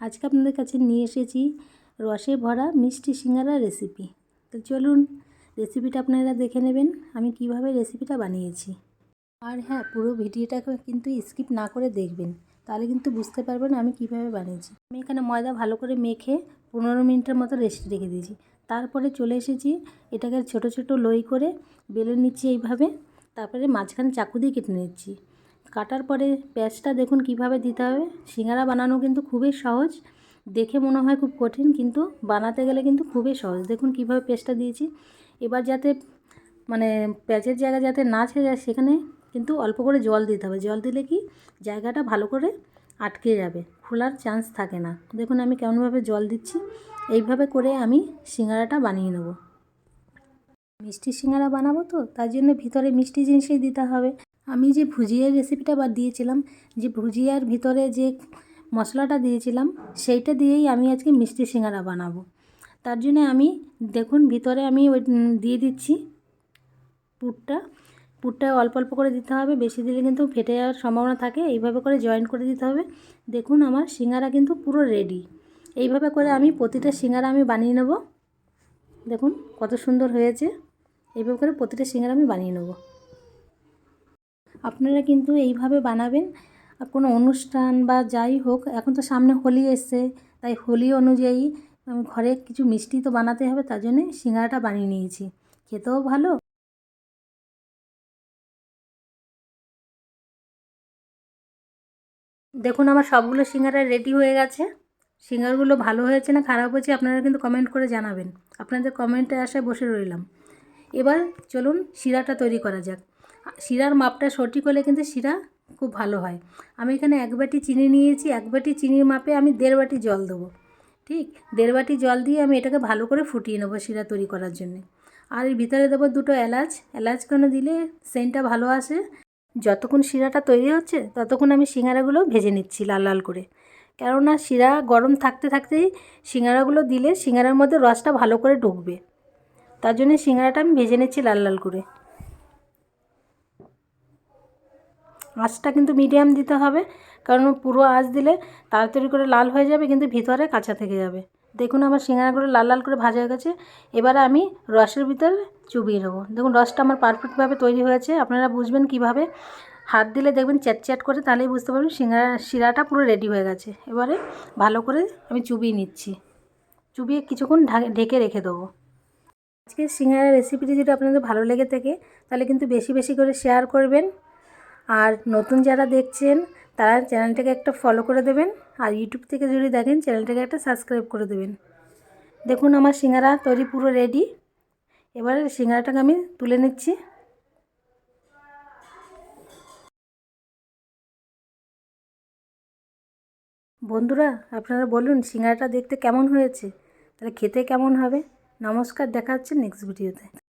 আজকে আপনাদের কাছে নিয়ে এসেছি রসে ভরা মিষ্টি সিঙ্গারা রেসিপি তো চলুন রেসিপিটা আপনারা দেখে নেবেন, আমি কীভাবে রেসিপিটা বানিয়েছি। আর হ্যাঁ পুরো ভিডিওটাকে কিন্তু স্কিপ না করে দেখবেন, তাহলে কিন্তু বুঝতে পারবেন আমি কীভাবে বানিয়েছি। আমি এখানে ময়দা ভালো করে মেখে পনেরো মিনিটের মতো রেস্ট রেখে দিয়েছি। তারপরে চলে এসেছি এটাকে ছোট ছোট লই করে বেলে নিচ্ছি এইভাবে, তারপরে মাঝখানে চাকু দিয়ে কেটে নিচ্ছি। কাটার পরে পেঁয়াজটা দেখুন কীভাবে দিতে হবে। সিঙ্গারা বানানো কিন্তু খুবই সহজ। দেখে মনে হয় খুব কঠিন, কিন্তু বানাতে গেলে কিন্তু খুবই সহজ। দেখুন কীভাবে পেস্টটা দিয়েছি। এবার যাতে মানে পেঁয়াজের জায়গা যাতে না ছেড়ে যায়, সেখানে কিন্তু অল্প করে জল দিতে হবে। জল দিলে কি জায়গাটা ভালো করে আটকে যাবে, খোলার চান্স থাকে না। দেখুন আমি কেমনভাবে জল দিচ্ছি। এইভাবে করে আমি সিঙ্গারাটা বানিয়ে নেব। মিষ্টি সিঙ্গারা বানাবো তো? তার জন্য ভিতরে মিষ্টি জিনিসই দিতে হবে। আমি যে ভুজিয়ার রেসিপিটা বা দিয়েছিলাম, যে ভুজিয়ার ভিতরে যে মশলাটা দিয়েছিলাম, সেইটা দিয়েই আমি আজকে মিষ্টি সিঙ্গারা বানাবো। তার জন্য আমি, দেখুন, ভিতরে আমি ওই দিয়ে দিচ্ছি পুরটা। পুরটা অল্প অল্প করে দিতে হবে, বেশি দিলে কিন্তু ফেটে যাওয়ার সম্ভাবনা থাকে, এইভাবে করে জয়েন করে দিতে হবে। দেখুন, আমার সিঙ্গারা কিন্তু পুরো রেডি এইভাবে করে আমি প্রতিটা সিঙ্গারা আমি বানিয়ে নেব। দেখুন, কত সুন্দর হয়েছে। এইভাবে করে প্রতিটা সিঙ্গারা আমি বানিয়ে নেব। আপনারা কিন্তু এইভাবে বানাবেন। আর কোনো অনুষ্ঠান বা যাই হোক, এখন তো সামনে হোলি এসছে, তাই হোলি অনুযায়ী আমি ঘরে কিছু মিষ্টি তো বানাতে হবে, তার জন্যে সিঙ্গারাটা বানিয়ে নিয়েছি। খেতেও ভালো। দেখুন, আমার সবগুলো সিঙ্গারা রেডি হয়ে গেছে। সিঙ্গারগুলো ভালো হয়েছে না খারাপ হয়েছে, আপনারা কিন্তু কমেন্ট করে জানাবেন। আপনাদের কমেন্টের আশায় বসে রইলাম। এবার চলুন শিরাটা তৈরি করা যাক। শিরার মাপটা সঠিক হলে কিন্তু শিরা খুব ভালো হয়। আমি এখানে এক বাটি চিনি নিয়েছি, এক বাটি চিনির মাপে আমি দেড় বাটি জল দেবো, ঠিক? দেড় বাটি জল দিয়ে আমি এটাকে ভালো করে ফুটিয়ে নেব শিরা তৈরি করার জন্যে। আর এর ভিতরে দেবো দুটো এলাচ এলাচ কেন দিলে সেন্টটা ভালো আসে? যতক্ষণ শিরাটা তৈরি হচ্ছে, ততক্ষণ আমি সিঙ্গারাগুলো ভেজে নিচ্ছি লাল লাল করে। কেননা শিরা গরম থাকতে থাকতেই সিঙ্গারাগুলো দিলে সিঙ্গারার মধ্যে রসটা ভালো করে ঢুকবে। তার জন্য সিঙ্গারাটা আমি ভেজে নিচ্ছি লাল লাল করে। আঁচটা কিন্তু মিডিয়াম দিতে হবে। কারণ পুরো আঁচ দিলে তাড়াতাড়ি করে লাল হয়ে যাবে, কিন্তু ভিতরে কাঁচা থেকে যাবে। দেখুন আমার সিঙ্গারাগুলো লাল লাল করে ভাজা হয়ে গেছে। এবারে আমি রসের ভিতরে চুবিয়ে নেব। দেখুন রসটা আমার পারফেক্টভাবে তৈরি হয়েছে। আপনারা বুঝবেন কীভাবে। হাত দিলে দেখবেন চ্যাট চ্যাট করে, তাহলেই বুঝতে পারবেন সিঙ্গারা, শিরাটা পুরো রেডি হয়ে গেছে। এবারে ভালো করে আমি চুবিয়ে নিচ্ছি। চুবিয়ে কিছুক্ষণ ঢেকে রেখে দেবো। আজকের সিঙ্গারা রেসিপিটি যদি আপনাদের ভালো লেগে থাকে, তাহলে কিন্তু বেশি বেশি করে শেয়ার করবেন। আর নতুন যারা দেখছেন, তারা চ্যানেলটাকে একটা ফলো করে দেবেন। আর ইউটিউব থেকে যদি দেখেন, চ্যানেলটাকে একটা সাবস্ক্রাইব করে দেবেন। দেখুন, আমার সিঙ্গারা তৈরি পুরো রেডি এবারে সিঙ্গারাটাকে আমি তুলে নিচ্ছি। বন্ধুরা, আপনারা বলুন, সিঙ্গারাটা দেখতে কেমন হয়েছে? তাহলে খেতে কেমন হবে? নমস্কার, দেখা হচ্ছে নেক্সট ভিডিওতে